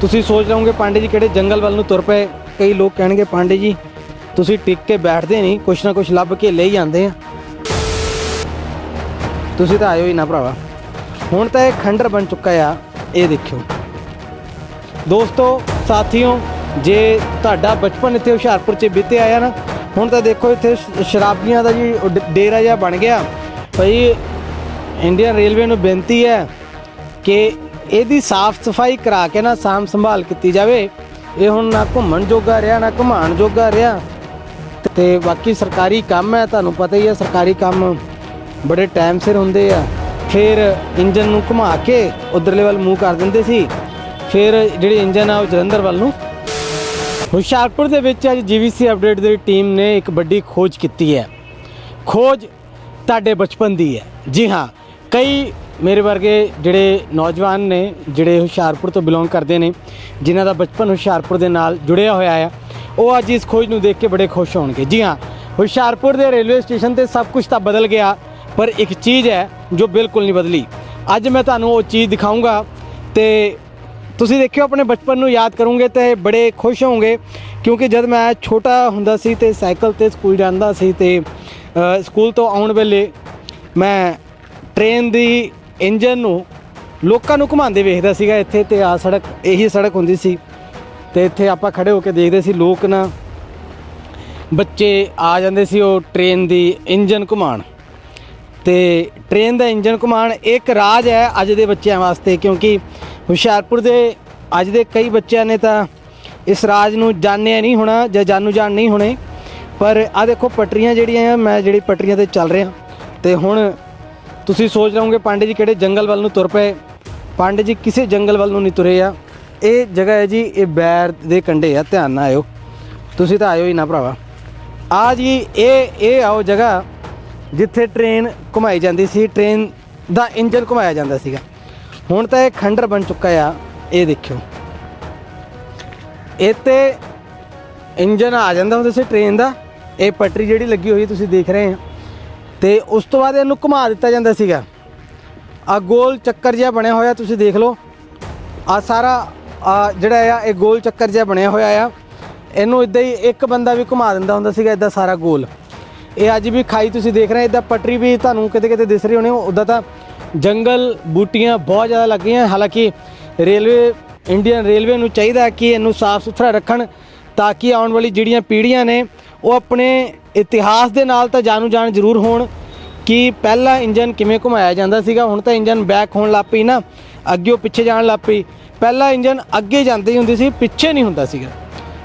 ਤੁਸੀਂ ਸੋਚ ਲਓਗੇ ਪਾਂਡੇ ਜੀ, ਕਿਹੜੇ ਜੰਗਲ ਵੱਲ ਨੂੰ ਤੁਰ ਪਏ? ਕਈ ਲੋਕ ਕਹਿਣਗੇ, ਪਾਂਡੇ ਜੀ, ਤੁਸੀਂ ਟਿਕ ਕੇ ਬੈਠਦੇ ਨਹੀਂ, ਕੁਛ ਨਾ ਕੁਛ ਲੱਭ ਕੇ ਲਈ ਜਾਂਦੇ ਆ। ਤੁਸੀਂ ਤਾਂ ਆਇਓ ਹੀ ਨਾ ਭਰਾਵਾ। ਹੁਣ ਤਾਂ ਇਹ ਖੰਡਰ ਬਣ ਚੁੱਕਾ ਆ, ਇਹ ਦੇਖਿਓ। ਦੋਸਤੋ, ਸਾਥੀਓ, ਜੇ ਤੁਹਾਡਾ ਬਚਪਨ ਇੱਥੇ ਹੁਸ਼ਿਆਰਪੁਰ 'ਚ ਬੀਤਿਆ ਆਇਆ ਨਾ, ਹੁਣ ਤਾਂ ਦੇਖੋ ਇੱਥੇ ਸ਼ਰਾਬੀਆਂ ਦਾ ਜੀ ਡੇਰਾ ਜਿਹਾ ਬਣ ਗਿਆ। ਭਈ, ਇੰਡੀਅਨ ਰੇਲਵੇ ਨੂੰ ਬੇਨਤੀ ਹੈ ਕਿ ਇਹਦੀ ਸਾਫ਼ ਸਫ਼ਾਈ ਕਰਾ ਕੇ ਨਾ ਸਾਂਭ ਸੰਭਾਲ ਕੀਤੀ ਜਾਵੇ। ਇਹ ਹੁਣ ਨਾ ਘੁੰਮਣ ਜੋਗਾ ਰਿਹਾ, ਨਾ ਘੁਮਾਣ ਜੋਗਾ ਰਿਹਾ। ਤੇ ਬਾਕੀ ਸਰਕਾਰੀ ਕੰਮ ਹੈ, ਤੁਹਾਨੂੰ ਪਤਾ ਹੀ ਹੈ, ਸਰਕਾਰੀ ਕੰਮ ਬੜੇ ਟਾਈਮ ਸਿਰ ਹੁੰਦੇ ਆ। ਫਿਰ ਇੰਜਨ ਨੂੰ ਘੁਮਾ ਕੇ ਉਧਰਲੇ ਵੱਲ ਮੂੰਹ ਕਰ ਦਿੰਦੇ ਸੀ। ਫਿਰ ਜਿਹੜੀ ਇੰਜਨ ਆ ਉਹ ਜਲੰਧਰ ਵੱਲ ਨੂੰ। ਹੁਸ਼ਿਆਰਪੁਰ ਦੇ ਵਿੱਚ ਅੱਜ ਜੀਵੀਸੀ ਅਪਡੇਟ ਦੀ ਟੀਮ ਨੇ ਇੱਕ ਵੱਡੀ ਖੋਜ ਕੀਤੀ ਹੈ। ਖੋਜ ਤੁਹਾਡੇ ਬਚਪਨ ਦੀ ਹੈ। ਜੀ ਹਾਂ, ਕਈ ਮੇਰੇ ਵਰਗੇ ਜਿਹੜੇ ਨੌਜਵਾਨ ਨੇ, ਜਿਹੜੇ ਹੁਸ਼ਿਆਰਪੁਰ ਤੋਂ ਬਿਲੋਂਗ ਕਰਦੇ ਨੇ, ਜਿਨ੍ਹਾਂ ਦਾ ਬਚਪਨ ਹੁਸ਼ਿਆਰਪੁਰ ਦੇ ਨਾਲ ਜੁੜਿਆ ਹੋਇਆ ਆ, ਉਹ ਅੱਜ ਇਸ ਖੋਜ ਨੂੰ ਦੇਖ ਕੇ ਬੜੇ ਖੁਸ਼ ਹੋਣਗੇ। ਜੀ ਹਾਂ, ਹੁਸ਼ਿਆਰਪੁਰ ਦੇ ਰੇਲਵੇ ਸਟੇਸ਼ਨ ਤੇ ਸਭ ਕੁਝ ਤਾਂ ਬਦਲ ਗਿਆ, ਪਰ ਇੱਕ ਚੀਜ਼ ਹੈ ਜੋ ਬਿਲਕੁਲ ਨਹੀਂ ਬਦਲੀ। ਅੱਜ ਮੈਂ ਤੁਹਾਨੂੰ ਉਹ ਚੀਜ਼ ਦਿਖਾਊਂਗਾ ਤੇ ਤੁਸੀਂ ਦੇਖਿਓ, ਆਪਣੇ ਬਚਪਨ ਨੂੰ ਯਾਦ ਕਰੋਗੇ ਤੇ ਬੜੇ ਖੁਸ਼ ਹੋਵੋਗੇ, ਕਿਉਂਕਿ ਜਦ ਮੈਂ ਛੋਟਾ ਹੁੰਦਾ ਸੀ ਤੇ ਸਾਈਕਲ ਤੇ ਸਕੂਲ ਜਾਂਦਾ ਸੀ ਤੇ ਸਕੂਲ ਤੋਂ ਆਉਣ ਵੇਲੇ ਮੈਂ ਟ੍ਰੇਨ ਦੀ ਇੰਜਨ ਨੂੰ ਲੋਕਾਂ ਨੂੰ ਘੁਮਾਉਂਦੇ ਵੇਖਦਾ ਸੀਗਾ ਇੱਥੇ ਤੇ ਆ ਸੜਕ, ਇਹੀ ਸੜਕ ਹੁੰਦੀ ਸੀ। ਤੇ ਇੱਥੇ ਆਪਾਂ ਖੜੇ ਹੋ ਕੇ ਦੇਖਦੇ ਸੀ ਲੋਕ ਨਾ, ਬੱਚੇ ਆ ਜਾਂਦੇ ਸੀ ਉਹ ਟ੍ਰੇਨ ਦੀ ਇੰਜਨ ਘੁਮਾਉਣ। ਤੇ ਟ੍ਰੇਨ ਦਾ ਇੰਜਨ ਘੁਮਾਉਣ ਇੱਕ ਰਾਜ ਹੈ ਅੱਜ ਦੇ ਬੱਚਿਆਂ ਵਾਸਤੇ ਕਿਉਂਕਿ ਹੁਸ਼ਿਆਰਪੁਰ ਦੇ ਅੱਜ ਦੇ ਕਈ ਬੱਚਿਆਂ ਨੇ ਤਾਂ ਇਸ ਰਾਜ ਨੂੰ ਜਾਣਿਆ ਨਹੀਂ ਹੋਣਾ ਜਾਂ ਜਾਣੂ ਜਾਣ ਨਹੀਂ ਹੋਣੇ। ਪਰ ਆ ਦੇਖੋ ਪਟਰੀਆਂ ਜਿਹੜੀਆਂ ਆ, ਮੈਂ ਜਿਹੜੀ ਪਟਰੀਆਂ ਤੇ ਚੱਲ ਰਿਹਾ। ਤੇ ਹੁਣ ਤੁਸੀਂ ਸੋਚ ਲਓਗੇ ਪਾਂਡੇ ਜੀ ਕਿਹੜੇ ਜੰਗਲ ਵੱਲ ਨੂੰ ਤੁਰ ਪਏ? ਪਾਂਡੇ ਜੀ ਕਿਸੇ ਜੰਗਲ ਵੱਲ ਨੂੰ ਨਹੀਂ ਤੁਰੇ ਆ। ਇਹ ਜਗ੍ਹਾ ਹੈ ਜੀ, ਇਹ ਬੈਰ ਦੇ ਕੰਢੇ ਆ, ਧਿਆਨ ਨਾਲ ਆਇਓ। ਤੁਸੀਂ ਤਾਂ ਆਇਓ ਹੀ ਨਾ ਭਰਾਵਾ। ਆ ਜੀ, ਇਹ ਇਹ ਆਓ ਜਗ੍ਹਾ ਜਿੱਥੇ ਟ੍ਰੇਨ ਘੁਮਾਈ ਜਾਂਦੀ ਸੀ। ਟ੍ਰੇਨ ਦਾ ਇੰਜਨ ਘੁਮਾਇਆ ਜਾਂਦਾ ਸੀਗਾ। ਹੁਣ ਤਾਂ ਇਹ ਖੰਡਰ ਬਣ ਚੁੱਕਾ ਆ। ਇਹ ਦੇਖਿਓ। ਇੱਥੇ ਤੇ ਇੰਜਨ ਆ ਜਾਂਦਾ ਹੁੰਦਾ ਸੀ ਟ੍ਰੇਨ ਦਾ। ਇਹ ਪਟਰੀ ਜਿਹੜੀ ਲੱਗੀ ਹੋਈ ਤੁਸੀਂ ਦੇਖ ਰਹੇ ਆ। ਤੇ ਉਸ ਤੋਂ ਬਾਅਦ ਇਹਨੂੰ ਘੁਮਾ ਦਿੱਤਾ ਜਾਂਦਾ ਸੀਗਾ। ਆ ਗੋਲ ਚੱਕਰ ਜਿਹਾ ਬਣਿਆ ਹੋਇਆ, ਤੁਸੀਂ ਦੇਖ ਲਓ। ਆ ਸਾਰਾ ਆ ਜਿਹੜਾ ਆ, ਇਹ ਗੋਲ ਚੱਕਰ ਜਿਹਾ ਬਣਿਆ ਹੋਇਆ ਆ। ਇਹਨੂੰ ਇਦਾਂ ਹੀ ਇੱਕ ਬੰਦਾ ਵੀ ਘੁਮਾ ਦਿੰਦਾ ਹੁੰਦਾ ਸੀਗਾ, ਇਦਾਂ ਸਾਰਾ ਗੋਲ। ਇਹ ਅੱਜ ਵੀ ਖਾਈ ਤੁਸੀਂ ਦੇਖ ਰਹੇ ਇਦਾਂ ਪਟਰੀ ਵੀ ਤੁਹਾਨੂੰ ਕਿਤੇ ਕਿਤੇ ਦਿਸ ਰਹੀ ਹੋਣੀ, ਉਦਾਂ ਤਾਂ ਜੰਗਲ ਬੂਟੀਆਂ ਬਹੁਤ ਜ਼ਿਆਦਾ ਲੱਗੀਆਂ ਹਾਲਾਂਕਿ ਰੇਲਵੇ, ਇੰਡੀਅਨ ਰੇਲਵੇ ਨੂੰ ਚਾਹੀਦਾ ਕਿ ਇਹਨੂੰ ਸਾਫ਼ ਸੁਥਰਾ ਰੱਖਣ, ਤਾਂ ਕਿ ਆਉਣ ਵਾਲੀ ਜਿਹੜੀਆਂ ਪੀੜ੍ਹੀਆਂ ਨੇ ਉਹ ਆਪਣੇ ਇਤਿਹਾਸ ਦੇ ਨਾਲ ਤਾਂ ਜਾਣੂ ਜਾਣ ਜ਼ਰੂਰ ਹੋਣ ਕਿ ਪਹਿਲਾ ਇੰਜਨ ਕਿਵੇਂ ਘੁਮਾਇਆ ਜਾਂਦਾ ਸੀਗਾ, ਹੁਣ ਤਾਂ ਇੰਜਨ ਬੈਕ ਹੋਣ ਲੱਗ ਪਈ ਨਾ, ਅੱਗੇ ਉਹ ਪਿੱਛੇ ਜਾਣ ਲੱਗ ਪਈ। ਪਹਿਲਾ ਇੰਜਨ ਅੱਗੇ ਜਾਂਦੀ ਹੁੰਦੀ ਸੀ, ਪਿੱਛੇ ਨਹੀਂ ਹੁੰਦਾ ਸੀਗਾ।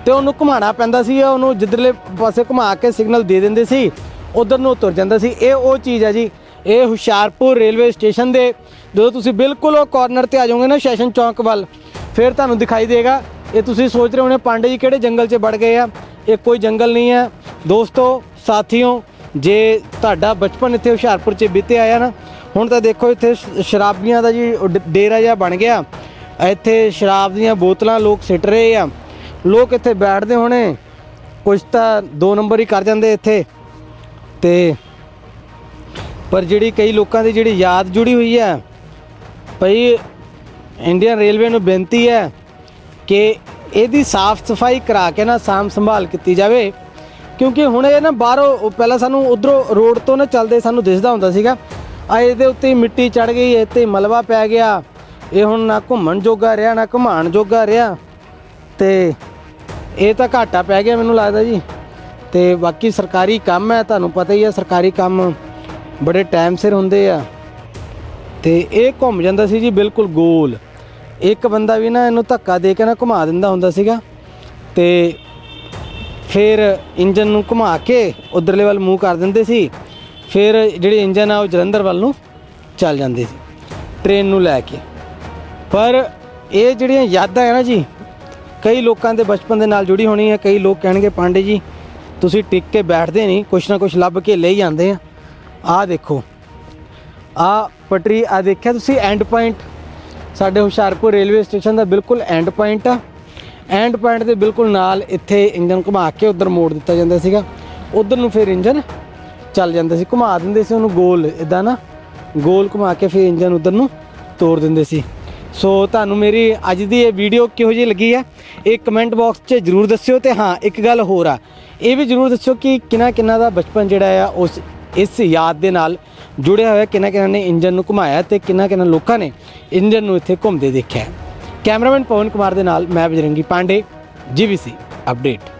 ਤੇ ਉਹਨੂੰ ਘੁਮਾਉਣਾ ਪੈਂਦਾ ਸੀ, ਉਹਨੂੰ ਜਿੱਧਰਲੇ ਪਾਸੇ ਘੁਮਾ ਕੇ ਸਿਗਨਲ ਦੇ ਦਿੰਦੇ ਸੀ, ਉਧਰ ਨੂੰ ਤੁਰ ਜਾਂਦਾ ਸੀ। ਇਹ ਉਹ ਚੀਜ਼ ਹੈ ਜੀ, ਇਹ ਹੁਸ਼ਿਆਰਪੁਰ ਰੇਲਵੇ ਸਟੇਸ਼ਨ ਦੇ, ਜਦੋਂ ਤੁਸੀਂ ਬਿਲਕੁਲ ਉਹ ਕਾਰਨਰ ਤੇ ਆ ਜਾਓਗੇ ਨਾ ਸੈਸ਼ਨ ਚੌਂਕ ਵੱਲ, ਫਿਰ ਤੁਹਾਨੂੰ ਦਿਖਾਈ ਦੇਗਾ। ਇਹ ਤੁਸੀਂ ਸੋਚ ਰਹੇ ਹੋਣੇ, ਪਾਂਡੇ ਜੀ ਕਿਹੜੇ ਜੰਗਲ 'ਚ ਵੜ ਗਏ ਆ? ਇਹ ਕੋਈ ਜੰਗਲ ਨਹੀਂ ਹੈ। ਦੋਸਤੋ, ਸਾਥੀਓ, ਜੇ ਤੁਹਾਡਾ ਬਚਪਨ ਇੱਥੇ ਹੁਸ਼ਿਆਰਪੁਰ 'ਚ ਬੀਤਿਆ ਆਇਆ ਨਾ, ਹੁਣ ਤਾਂ ਦੇਖੋ ਇੱਥੇ ਸ਼ਰਾਬੀਆਂ ਦਾ ਜੀ ਡੇਰਾ ਜਿਹਾ ਬਣ ਗਿਆ। ਇੱਥੇ ਸ਼ਰਾਬ ਦੀਆਂ ਬੋਤਲਾਂ ਲੋਕ ਸਿੱਟ ਰਹੇ ਆ। ਲੋਕ ਇੱਥੇ ਬੈਠਦੇ ਹੋਣੇ ਕੁਝ ਤਾਂ ਦੋ ਨੰਬਰ ਹੀ ਕਰ ਜਾਂਦੇ ਇੱਥੇ। ਤੇ ਪਰ ਜਿਹੜੀ ਕਈ ਲੋਕਾਂ ਦੀ ਜਿਹੜੀ ਯਾਦ ਜੁੜੀ ਹੋਈ ਹੈ ਭਈ ਇੰਡੀਅਨ ਰੇਲਵੇ ਨੂੰ ਬੇਨਤੀ ਹੈ ਕਿ ਇਹਦੀ ਸਾਫ਼ ਸਫ਼ਾਈ ਕਰਾ ਕੇ ਨਾ ਸਾਂਭ ਸੰਭਾਲ ਕੀਤੀ ਜਾਵੇ। ਕਿਉਂਕਿ ਹੁਣ ਇਹ ਨਾ ਬਾਹਰੋਂ ਪਹਿਲਾਂ ਸਾਨੂੰ ਉਧਰੋਂ ਰੋਡ ਤੋਂ ਨਾ ਚੱਲਦੇ ਸਾਨੂੰ ਦਿਸਦਾ ਹੁੰਦਾ ਸੀਗਾ। ਆ ਇਹਦੇ ਉੱਤੇ ਮਿੱਟੀ ਚੜ ਗਈ, ਇਹ 'ਤੇ ਮਲਵਾ ਪੈ ਗਿਆ। ਇਹ ਹੁਣ ਨਾ ਘੁੰਮਣ ਜੋਗਾ ਰਿਹਾ, ਨਾ ਘੁਮਾਣ ਜੋਗਾ ਰਿਹਾ। ਤੇ ਇਹ ਤਾਂ ਘਾਟਾ ਪੈ ਗਿਆ ਮੈਨੂੰ ਲੱਗਦਾ ਜੀ। ਤੇ ਬਾਕੀ ਸਰਕਾਰੀ ਕੰਮ ਹੈ, ਤੁਹਾਨੂੰ ਪਤਾ ਹੀ ਹੈ, ਸਰਕਾਰੀ ਕੰਮ ਬੜੇ ਟਾਈਮ ਸਿਰ ਹੁੰਦੇ ਆ। ਤੇ ਇਹ ਘੁੰਮ ਜਾਂਦਾ ਸੀ ਜੀ ਬਿਲਕੁਲ ਗੋਲ। ਇੱਕ ਬੰਦਾ ਵੀ ਨਾ ਇਹਨੂੰ ਧੱਕਾ ਦੇ ਕੇ ਨਾ ਘੁਮਾ ਦਿੰਦਾ ਹੁੰਦਾ ਸੀਗਾ ਤੇ ਫਿਰ ਇੰਜਨ ਨੂੰ ਘੁਮਾ ਕੇ ਉਧਰਲੇ ਵੱਲ ਮੂੰਹ ਕਰ ਦਿੰਦੇ ਸੀ। ਫਿਰ ਜਿਹੜੇ ਇੰਜਨ ਆ ਉਹ ਜਲੰਧਰ ਵੱਲ ਨੂੰ ਚੱਲ ਜਾਂਦੇ ਸੀ, ਟ੍ਰੇਨ ਨੂੰ ਲੈ ਕੇ। ਪਰ ਇਹ ਜਿਹੜੀਆਂ ਯਾਦਾਂ ਹੈ ਨਾ ਜੀ, ਕਈ ਲੋਕਾਂ ਦੇ ਬਚਪਨ ਦੇ ਨਾਲ ਜੁੜੀ ਹੋਣੀ ਹੈ ਕਈ ਲੋਕ ਕਹਿਣਗੇ, ਪਾਂਡੇ ਜੀ, ਤੁਸੀਂ ਟਿਕ ਕੇ ਬੈਠਦੇ ਨਹੀਂ, ਕੁਛ ਨਾ ਕੁਛ ਲੱਭ ਕੇ ਲਈ ਜਾਂਦੇ ਆ। ਆਹ ਦੇਖੋ ਆ ਪਟਰੀ ਆ ਦੇਖਿਆ ਤੁਸੀਂ ਐਂਡ ਪੁਆਇੰਟ ਸਾਡੇ ਹੁਸ਼ਿਆਰਪੁਰ ਰੇਲਵੇ ਸਟੇਸ਼ਨ ਦਾ ਬਿਲਕੁਲ ਐਂਡ ਪੁਆਇੰਟ ਆ। ਐਂਡ ਪੁਆਇੰਟ ਦੇ ਬਿਲਕੁਲ ਨਾਲ ਇੱਥੇ ਇੰਜਨ ਘੁਮਾ ਕੇ ਉਧਰ ਮੋੜ ਦਿੱਤਾ ਜਾਂਦਾ ਸੀਗਾ। ਉਧਰ ਨੂੰ ਫਿਰ ਇੰਜਨ ਚੱਲ ਜਾਂਦਾ ਸੀ। ਘੁਮਾ ਦਿੰਦੇ ਸੀ ਉਹਨੂੰ ਗੋਲ ਇਦਾਂ ਨਾ, ਗੋਲ ਘੁਮਾ ਕੇ ਫਿਰ ਇੰਜਨ ਉਧਰ ਨੂੰ ਤੋੜ ਦਿੰਦੇ ਸੀ। ਸੋ ਤੁਹਾਨੂੰ ਮੇਰੀ ਅੱਜ ਦੀ ਇਹ ਵੀਡੀਓ ਕਿਹੋ ਜਿਹੀ ਲੱਗੀ ਹੈ, ਇਹ ਕਮੈਂਟ ਬਾਕਸ 'ਚ ਜਰੂਰ ਦੱਸਿਓ ਤੇ ਹਾਂ, ਇੱਕ ਗੱਲ ਹੋਰ ਆ। ਇਹ ਵੀ ਜਰੂਰ ਦੱਸਿਓ ਕਿ ਕਿੰਨਾ ਕਿੰਨਾ ਦਾ ਬਚਪਨ ਜਿਹੜਾ ਆ, ਉਸ, ਇਸ ਯਾਦ ਦੇ ਨਾਲ ਜੁੜਿਆ ਹੋਇਆ ਕਿੰਨਾ ਕਿੰਨਾ ਨੇ ਇੰਜਨ ਨੂੰ ਘੁਮਾਇਆ ਤੇ ਕਿੰਨਾ ਕਿੰਨਾ ਲੋਕਾਂ ਨੇ ਇੰਜਨ ਨੂੰ ਇੱਥੇ ਘੁੰਮਦੇ ਦੇਖਿਆ ਕੈਮਰਾਮੈਨ ਪਵਨ ਕੁਮਾਰ ਦੇ ਨਾਲ ਮੈਂ ਬਜਰੰਗੀ ਪਾਂਡੇ ਜੀਬੀਸੀ ਅਪਡੇਟ